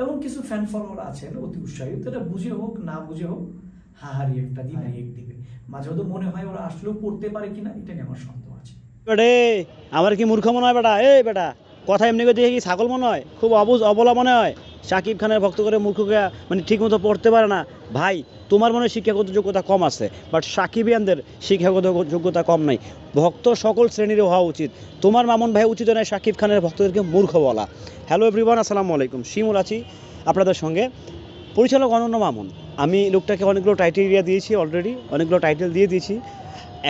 এবং কিছু fan follower আছেন অতি উৎসাহী। এটা বুঝে হোক না বুঝে হোক হাহারি একটা দিন এক দিবে। মাঝে মধ্যে মনে হয় ওরা আসলেও পড়তে পারে কিনা এটা নিয়ে আমার সন্দেহ আছে। আমার কি মূর্খ মনে হয় বেটা? এই বেটা কথা এমনি করে কি ছাগল মনে হয়? খুব অবুজ, অবলা মনে হয়? সাকিব খানের ভক্ত করে মূর্খকে মানে ঠিক মতো পড়তে পারে না। ভাই, তোমার মনে শিক্ষাগত যোগ্যতা কম আছে বাট সাকিবিয়ানদের শিক্ষাগত যোগ্যতা কম নাই। ভক্ত সকল শ্রেণির হওয়া উচিত। তোমার মামুন ভাই উচিত নয় সাকিব খানের ভক্তদেরকে মূর্খ বলা। হ্যালো এভরিওয়ান আসসালামু আলাইকুম। শিমুল আছি আপনাদের সঙ্গে। পরিচালক অনন্য মামুন। আমি লোকটাকে অনেকগুলো টাইটেরিয়া দিয়েছি অলরেডি অনেকগুলো টাইটেল দিয়ে দিয়েছি।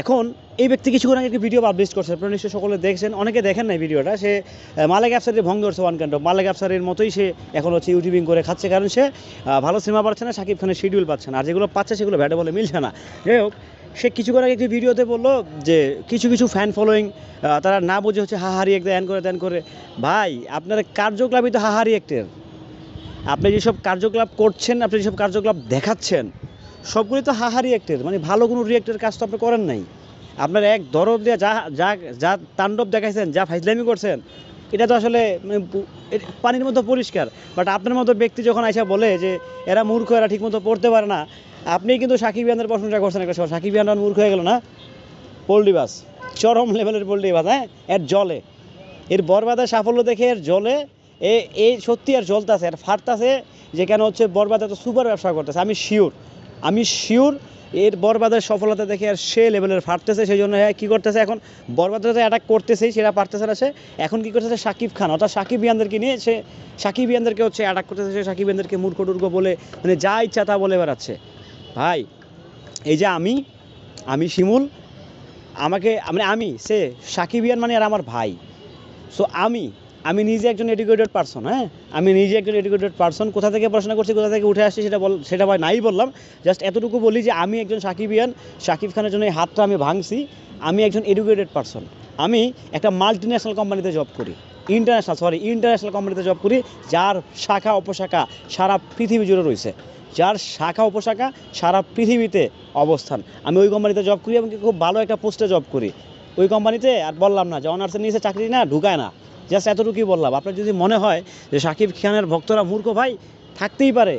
এখন এই ব্যক্তি কিছুক্ষণ আগে একটি ভিডিও পাবলিশ করছে। আপনারা নিশ্চয়ই সকলে দেখছেন, অনেকে দেখেন না এই ভিডিওটা সে মালেক আফসারের ভঙ্গ করছে ওয়ান কান্ড মালেক আফসারের মতোই সে এখন হচ্ছে ইউটিউবিং করে খাচ্ছে, কারণ সে ভালো সিনেমা পাচ্ছে না শাকিব খানের শিডিউল পাচ্ছে না। আর যেগুলো পাচ্ছে সেগুলো ভ্যাটে বলে মিলছে না। যাই হোক, সে কিছুক্ষণ আগে একটি ভিডিওতে বলল যে, কিছু কিছু ফ্যান ফলোয়িং তারা না বুঝে হচ্ছে হাহারি এক দেন করে দেন করে। ভাই, আপনার কার্যকলাপই তো হাহারি একটের আপনি যেসব কার্যকলাপ করছেন, আপনি যেসব কার্যকলাপ দেখাচ্ছেন সবগুলি তো হাহা একটের মানে ভালো কোনো রিয়েক্টের কাজ তো আপনি করেন নাই। আপনার এক দরদ দিয়ে যা যা যা তাণ্ডব দেখাইছেন, যা ফাইজলামি করছেন, এটা তো আসলে মানে পানির মতো পরিষ্কার। বাট আপনার মতো ব্যক্তি যখন আইসা বলে যে এরা মূর্খ, এরা ঠিকমতো পড়তে পারে না, আপনি কিন্তু সাকিব ইয়ানের প্রশ্নটা করছেন একটা সময়। সাকিব মূর্খ হয়ে গেল না? পোল্ট্রি বাস, চরম লেভেলের পোল্ট্রি বাস হ্যাঁ? এর জলে, এর বরবাদের সাফল্য দেখে এর জলে, এ এই সত্যি আর জ্বলতেছে, আর ফাটতাছে যে কেন হচ্ছে বরবাদ এত সুপার ব্যবসা করতেছে, আমি শিওর আমি শিওর এর বরবাদের সফলতা দেখে আর সে লেভেলের ফাটতেছে সেই জন্য হ্যাঁ কী করতেছে এখন? বরবাদের তো অ্যাটাক করতেছেই, সেটা পারতেছে না সে। এখন কী করতেছে? সাকিব খান, অর্থাৎ সাকিব ইয়ানদেরকে নিয়ে সে সাকিব ইয়ানদেরকে হচ্ছে অ্যাটাক করতেছে, সে সাকিব ইয়ানদেরকে মূর্খ টুর্খ বলে মানে যা ইচ্ছা তা বলে বেড়াচ্ছে। ভাই, এই যে আমি আমি শিমুল, আমাকে মানে আমি, সে সাকিব ইয়ান মানে আর আমার ভাই। সো আমি আমি নিজে একজন এডুকেটেড পার্সন হ্যাঁ? আমি নিজে একজন এডুকেটেড পার্সন কোথা থেকে পড়াশোনা করছি, কোথা থেকে উঠে আসছি সেটা বল, সেটা ভাই নাই বললাম। জাস্ট এতটুকু বলি যে আমি একজন সাকিবিয়ান সাকিব খানের জন্য এই হাতটা আমি ভাঙছি। আমি একজন এডুকেটেড পার্সন আমি একটা মাল্টি কোম্পানিতে জব করি। ইন্টারন্যাশনাল সরি ইন্টারন্যাশনাল কোম্পানিতে জব করি, যার শাখা, উপশাখা সারা পৃথিবী জুড়ে রয়েছে। যার শাখা, উপশাখা সারা পৃথিবীতে অবস্থান। আমি ওই কোম্পানিতে জব করি এবং খুব ভালো একটা পোস্টে জব করি। ওই কোম্পানিতে আর বললাম না যে অনার্সের নিচে চাকরি না, ঢুকায় না। জাস্ট এতটুকুই বললাম। আপনার যদি মনে হয় যে সাকিব খানের ভক্তরা মূর্খ ভাই, থাকতেই পারে।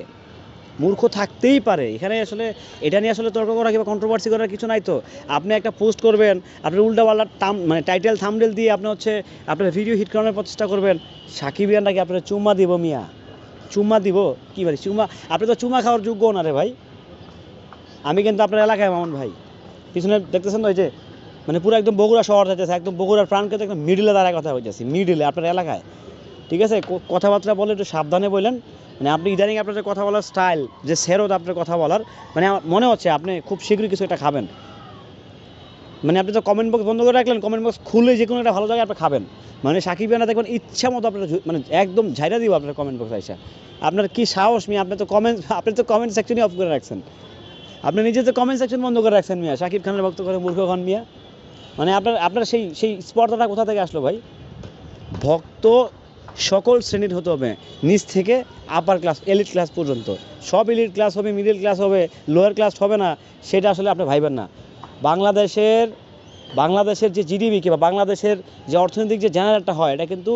মূর্খ থাকতেই পারে। এখানে আসলে এটা নিয়ে আসলে তর্ক করা কিংবা কন্ট্রোভার্সি করার কিছু নাই তো। আপনি একটা পোস্ট করবেন আপনি উল্টাপাল্টা তাম মানে টাইটেল থামডেল দিয়ে আপনি হচ্ছে আপনার ভিডিও হিট করানোর প্রচেষ্টা করবেন। সাকিব ইয়ানটাকে আপনার চুম্মা দিব মিয়া? চুম্মা দিব? কী বলি চুম্মা? আপনি তো চুম্মা খাওয়ার যোগ্য না রে ভাই। আমি কিন্তু আপনার এলাকায় মামুন ভাই। পিছনে দেখতেছেন তো ওই যে মানে পুরো একদম বগুড়া শহর যাইতেছে, একদম বগুড়ার প্রাণকে তো একদম মিডিলে দাঁড়ায় কথা হইতেছে মিডিলে আপনার এলাকায়। ঠিক আছে? কথাবার্তা বলে একটু সাবধানে বললেন মানে আপনি ইদানিং আপনার কথা বলার স্টাইল যে সেরত আপনার কথা বলার মানে মনে হচ্ছে আপনি খুব শীঘ্রই কিছু একটা খাবেন। মানে আপনি তো কমেন্ট বক্স বন্ধ করে রাখলেন কমেন্ট বক্স খুলে যে কোনো একটা ভালো জায়গায় আপনি খাবেন। মানে সাকিব ইয়ানা দেখবেন ইচ্ছা মতো আপনার মানে একদম ঝাইরা দিব আপনার কমেন্ট বক্স আইসা। আপনার কি সাহস মিয়া? আপনি তো কমেন্ট আপনি তো কমেন্ট সেকশনই অফ করে রাখছেন। আপনি নিজে তো কমেন্ট সেকশন বন্ধ করে রাখছেন মিয়া, সাকিব খানের ভক্ত করে মূর্খ খান মিয়া। মানে আপনার আপনার সেই সেই স্পর্ধাটা কোথা থেকে আসলো ভাই? ভক্ত সকল শ্রেণির হতে হবে, নিচ থেকে আপার ক্লাস এলিট ক্লাস পর্যন্ত। সব এলিট ক্লাস হবে মিডল ক্লাস হবে লোয়ার ক্লাস হবে না, সেটা আসলে আপনি ভাইবেন না। বাংলাদেশের বাংলাদেশের যে জিডিপি কিংবা বাংলাদেশের যে অর্থনৈতিক যে জেনারেলটা হয়, এটা কিন্তু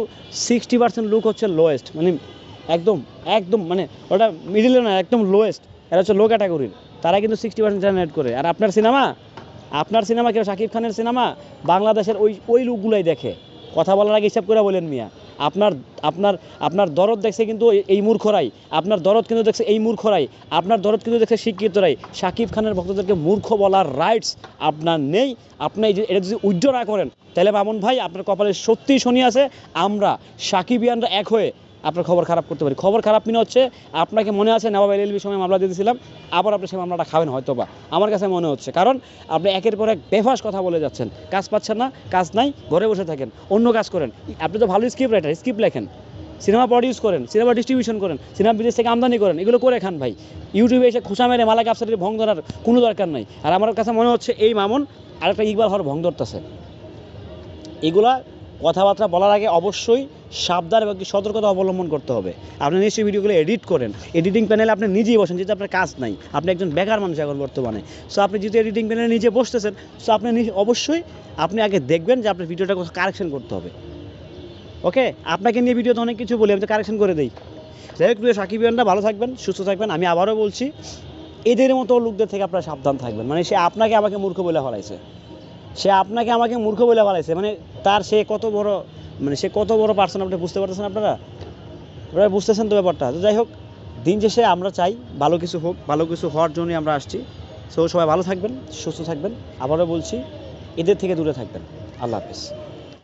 সিক্সটি পার্সেন্ট লোক হচ্ছে লোয়েস্ট মানে একদম একদম মানে ওটা মিডিলে না, একদম লোয়েস্ট এটা হচ্ছে লো ক্যাটাগরির তারা কিন্তু সিক্সটি পার্সেন্ট জেনারেট করে। আর আপনার সিনেমা আপনার সিনেমা কেউ শাকিব খানের সিনেমা? বাংলাদেশের ওই ওই লোকগুলাই দেখে। কথা বলার আগে হিসাব করে বলেন মিয়া। আপনার আপনার আপনার দরদ দেখছে কিন্তু এই- মূর্খরাই। আপনার দরদ কিন্তু দেখছে এই মূর্খরাই। আপনার দরদ কিন্তু দেখছে শিক্ষিতরাই শাকিব খানের ভক্তদেরকে মূর্খ বলার রাইটস আপনার নেই। আপনি এটা যদি উজ্জ্ব না করেন, তাহলে মামুন ভাই, আপনার কপালে সত্যিই শনি আছে। আমরা সাকিবিয়ানরা এক হয়ে আপনার খবর খারাপ করতে পারি। খবর খারাপ মিনে হচ্ছে, আপনাকে মনে আছে নবাব এলএলবি সময় মামলা দিয়েছিলাম, আবার আপনি সেই মামলাটা খাবেন হয়তো বা আমার কাছে মনে হচ্ছে, কারণ আপনি একের পর এক বেফাস কথা বলে যাচ্ছেন। কাজ পাচ্ছেন না, কাজ নাই, ঘরে বসে থাকেন, অন্য কাজ করেন। আপনি তো ভালো স্ক্রিপ্ট রাইটার স্ক্রিপ্ট লেখেন। সিনেমা প্রডিউস করেন, সিনেমা ডিস্ট্রিবিউশন করেন, সিনেমা বিদেশ থেকে আমদানি করেন, এগুলো করে খান ভাই। ইউটিউবে এসে খুশা মেরে মালাক আফসারের ভং ধরার কোনো দরকার নাই। আর আমার কাছে মনে হচ্ছে, এই মামুন আরেকটা ইকবাল হওয়ার ভং ধরতেছে। এগুলা কথাবার্তা বলার আগে অবশ্যই সাবধান এবং সতর্কতা অবলম্বন করতে হবে। আপনি নিশ্চয়ই ভিডিওগুলো এডিট করেন। এডিটিং প্যানেলে আপনি নিজেই বসেন, যেহেতু আপনার কাজ নাই। আপনি একজন বেকার মানুষ এখন বর্তমানে। সো আপনি যেহেতু এডিটিং প্যানেলে নিজে বসতেছেন সো আপনি অবশ্যই আপনি আগে দেখবেন যে আপনার ভিডিওটা কারেকশন করতে হবে। ওকে আপনাকে নিয়ে ভিডিওতে অনেক কিছু বলি, আমি তো কারেকশন করে দিই। যাই হোক, প্রিয় সাকিবিয়ানরা ভালো থাকবেন, সুস্থ থাকবেন। আমি আবারও বলছি, এদের মতো লোকদের থেকে আপনারা সাবধান থাকবেন। মানে সে আপনাকে আমাকে মূর্খ বলে ফেলাইছে সে আপনাকে আমাকে মূর্খ বলে বলাইছে মানে তার সে কত বড় মানে সে কত বড় পার্সন আপনি বুঝতে পারতেছেন আপনারা? আপনারা বুঝতেছেন তো ব্যাপারটা। তো যাই হোক, দিন শেষে আমরা চাই ভালো কিছু হোক, ভালো কিছু হওয়ার জন্যই আমরা আসছি। সো সবাই ভালো থাকবেন, সুস্থ থাকবেন। আবারও বলছি, এদের থেকে দূরে থাকবেন। আল্লাহ হাফিজ।